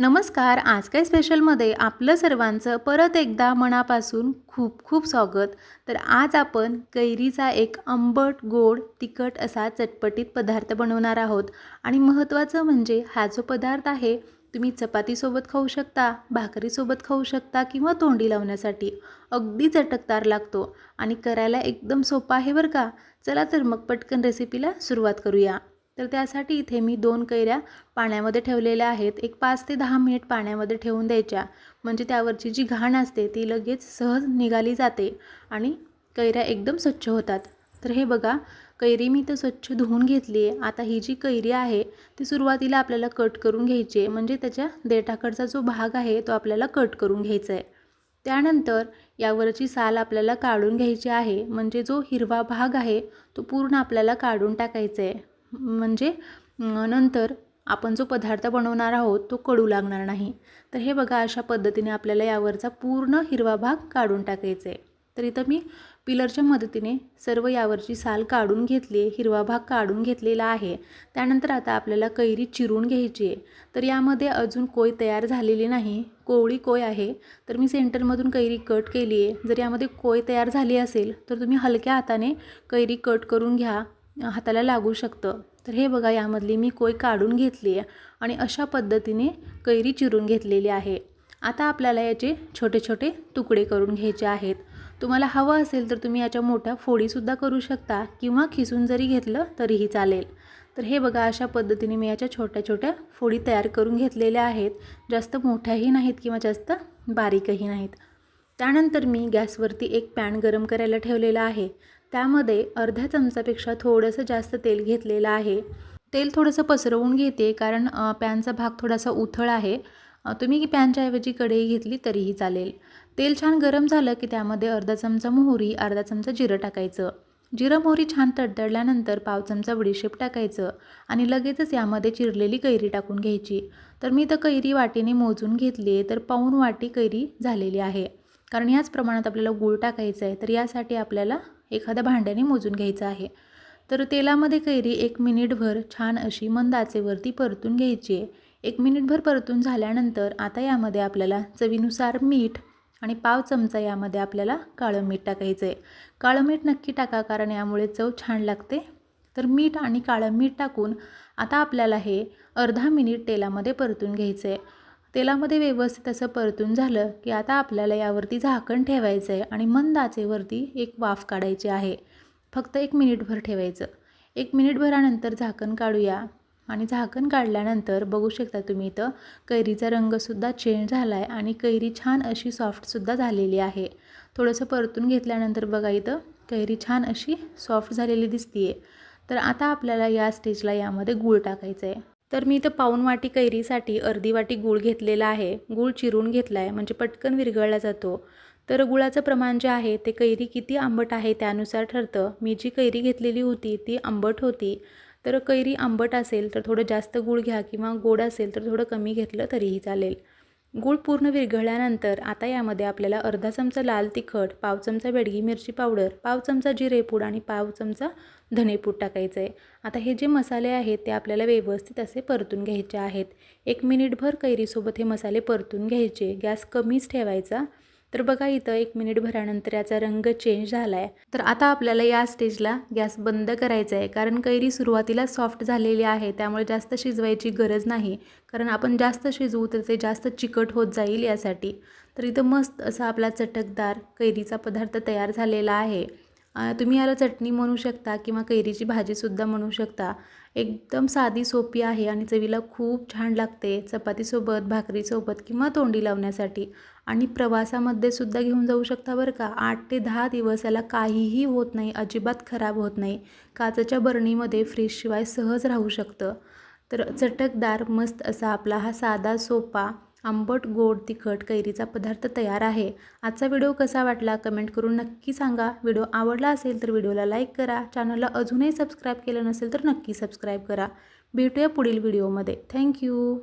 नमस्कार आज काय स्पेशलमध्ये आपलं सर्वांचं परत एकदा मनापासून खूप खूप स्वागत. तर आज आपण कैरीचा एक आंबट गोड तिखट असा चटपटीत पदार्थ बनवणार आहोत. आणि महत्त्वाचं म्हणजे हा जो पदार्थ आहे तुम्ही चपातीसोबत खाऊ शकता भाकरीसोबत खाऊ शकता किंवा तोंडी लावण्यासाठी. अगदी चटकदार लागतो. आणि करायला एकदम सोपा आहे बरं का? चला तर मग पटकन रेसिपीला सुरुवात करूया. तर त्यासाठी इथे मी दोन कैऱ्या पाण्यामध्ये ठेवलेल्या आहेत. एक पाच ते दहा मिनिट पाण्यामध्ये ठेवून द्यायच्या. म्हणजे त्यावरची जी घाण असते ती लगेच सहज निघाली जाते आणि कैऱ्या एकदम स्वच्छ होतात. तर हे बघा कैरी मी तर स्वच्छ धुवून घेतली आहे आता ही जी कैरी आहे ती सुरुवातीला आपल्याला कट करून घ्यायची आहे. म्हणजे त्याच्या देठाकडचा जो भाग आहे तो आपल्याला कट करून घ्यायचा आहे. त्यानंतर यावरची साल आपल्याला काढून घ्यायची आहे. म्हणजे जो हिरवा भाग आहे तो पूर्ण आपल्याला काढून टाकायचा आहे. म्हणजे नंतर आपण जो पदार्थ बनवणार आहोत तो कडू लागणार नाही. तर हे बघा अशा पद्धतीने आपल्याला यावरचा पूर्ण हिरवा भाग काढून टाकायचा आहे तर इथं मी पिलरच्या मदतीने सर्व यावरची साल काढून घेतली आहे हिरवा भाग काढून घेतलेला आहे. त्यानंतर आता आपल्याला कैरी चिरून घ्यायची आहे तर यामध्ये अजून कोय तयार झालेली नाही कोवळी कोय आहे. तर मी सेंटरमधून कैरी कट केली आहे जर यामध्ये कोय तयार झाली असेल तर तुम्ही हलक्या हाताने कैरी कट करून घ्या. हाताला लागू शकतं. तर हे बघा यामधली मी कोय काढून घेतली आहे आणि अशा पद्धतीने कैरी चिरून घेतलेली आहे. आता आपल्याला याचे छोटे छोटे तुकडे करून घ्यायचे आहेत. तुम्हाला हवं असेल तर तुम्ही याच्या मोठ्या फोडीसुद्धा करू शकता किंवा खिसून जरी घेतलं तरीही चालेल. तर हे बघा अशा पद्धतीने मी याच्या छोट्या छोट्या फोडी तयार करून घेतलेल्या आहेत. जास्त मोठ्याही नाहीत किंवा जास्त बारीकही नाहीत. त्यानंतर मी गॅसवरती एक पॅन गरम करायला ठेवलेला आहे. त्यामध्ये अर्ध्या चमचापेक्षा थोडंसं जास्त तेल घेतलेलं आहे. तेल थोडंसं पसरवून घेते कारण पॅनचा भाग थोडासा उथळ आहे. तुम्ही पॅनच्या ऐवजी कढई घेतली तरीही चालेल. तेल छान गरम झालं की त्यामध्ये अर्धा चमचा मोहरी अर्धा चमचा जिरं टाकायचं. जिरं मोहरी छान तडतडल्यानंतर पाव चमचा बडीशेप टाकायचं आणि लगेचच यामध्ये चिरलेली कैरी टाकून घ्यायची. तर मी तर कैरी वाटीने मोजून घेतली आहे तर पाऊन वाटी कैरी झालेली आहे. कारण याच प्रमाणात आपल्याला गूळ टाकायचं आहे तर यासाठी आपल्याला एखाद्या भांड्याने मोजून घ्यायचं आहे. तर तेलामध्ये कैरी एक मिनिटभर छान अशी मंद आचेवरती परतून घ्यायची आहे. एक मिनिटभर परतून झाल्यानंतर आता यामध्ये आपल्याला चवीनुसार मीठ आणि पाव चमचा यामध्ये आपल्याला काळं मीठ टाकायचं आहे. काळं मीठ नक्की टाका कारण यामुळे चव छान लागते. तर मीठ आणि काळं मीठ टाकून आता आपल्याला हे अर्धा मिनिट तेलामध्ये परतून घ्यायचं आहे. तेलामध्ये व्यवस्थित असं परतून झालं की आता आपल्याला यावरती झाकण ठेवायचं आहे आणि मंद आचेवरती एक वाफ काढायची आहे. फक्त एक मिनिटभर ठेवायचं. एक मिनिटभरानंतर झाकण काढूया. आणि झाकण काढल्यानंतर बघू शकता तुम्ही इथं कैरीचा रंगसुद्धा चेंज झाला आहे आणि कैरी छान अशी सॉफ्टसुद्धा झालेली आहे. थोडंसं परतून घेतल्यानंतर बघा इथं कैरी छान अशी सॉफ्ट झालेली दिसते आहे तर आता आपल्याला या स्टेजला यामध्ये गूळ टाकायचं आहे तर मी इथं पाऊण वाटी कैरीसाठी अर्धी वाटी गूळ घेतलेला आहे. गूळ चिरून घेतला आहे म्हणजे पटकन विरघळला जातो. तर गुळाचं प्रमाण जे आहे ते कैरी किती आंबट आहे त्यानुसार ठरतं. मी जी कैरी घेतलेली होती ती आंबट होती. तर कैरी आंबट असेल तर थोडं जास्त गूळ घ्या किंवा गोड असेल तर थोडं कमी घेतलं तरीही चालेल. गूळ पूर्ण विरघळल्यानंतर आता यामध्ये आपल्याला अर्धा चमचा लाल तिखट पाव चमचा बेडगी मिरची पावडर पाव चमचा जिरेपूड आणि पाव चमचा धनेपूड टाकायचं. आहे आता हे जे मसाले आहेत ते आपल्याला व्यवस्थित असे परतून घ्यायचे आहेत. एक मिनिटभर कैरीसोबत हे मसाले परतून घ्यायचे. गॅस कमीच ठेवायचा. तर बघा इथं एक मिनिट भरानंतर याचा रंग चेंज झाला आहे तर आता आपल्याला या स्टेजला गॅस बंद करायचा आहे. कारण कैरी सुरुवातीला सॉफ्ट झालेली आहे. त्यामुळे जास्त शिजवायची गरज नाही. कारण आपण जास्त शिजवू तर ते जास्त चिकट होत जाईल यासाठी. तर इथं मस्त असा आपला चटकदार कैरीचा पदार्थ तयार झालेला आहे. तुम्ही याला चटणी म्हणू शकता किंवा कैरीची भाजीसुद्धा म्हणू शकता. एकदम साधी सोपी आहे आणि चवीला खूप छान लागते. चपातीसोबत भाकरीसोबत किंवा तोंडी लावण्यासाठी. आणि प्रवासामध्ये सुद्धा घेऊन जाऊ शकता बरं का. आठ ते दहा दिवस याला काहीही होत नाही अजिबात खराब होत नाही. काचेच्या बरणीमध्ये फ्रीजशिवाय सहज राहू शकतं. तर चटकदार मस्त असा आपला हा साधा सोपा आंबट गोड तिखट कैरीचा पदार्थ तयार आहे. आजचा व्हिडिओ कसा वाटला कमेंट करून नक्की सांगा. व्हिडिओ आवडला असेल तर व्हिडिओला लाईक करा. चॅनलला अजूनही सबस्क्राईब केलं नसेल तर नक्की सबस्क्राईब करा. भेटूया पुढील व्हिडिओमध्ये. थँक्यू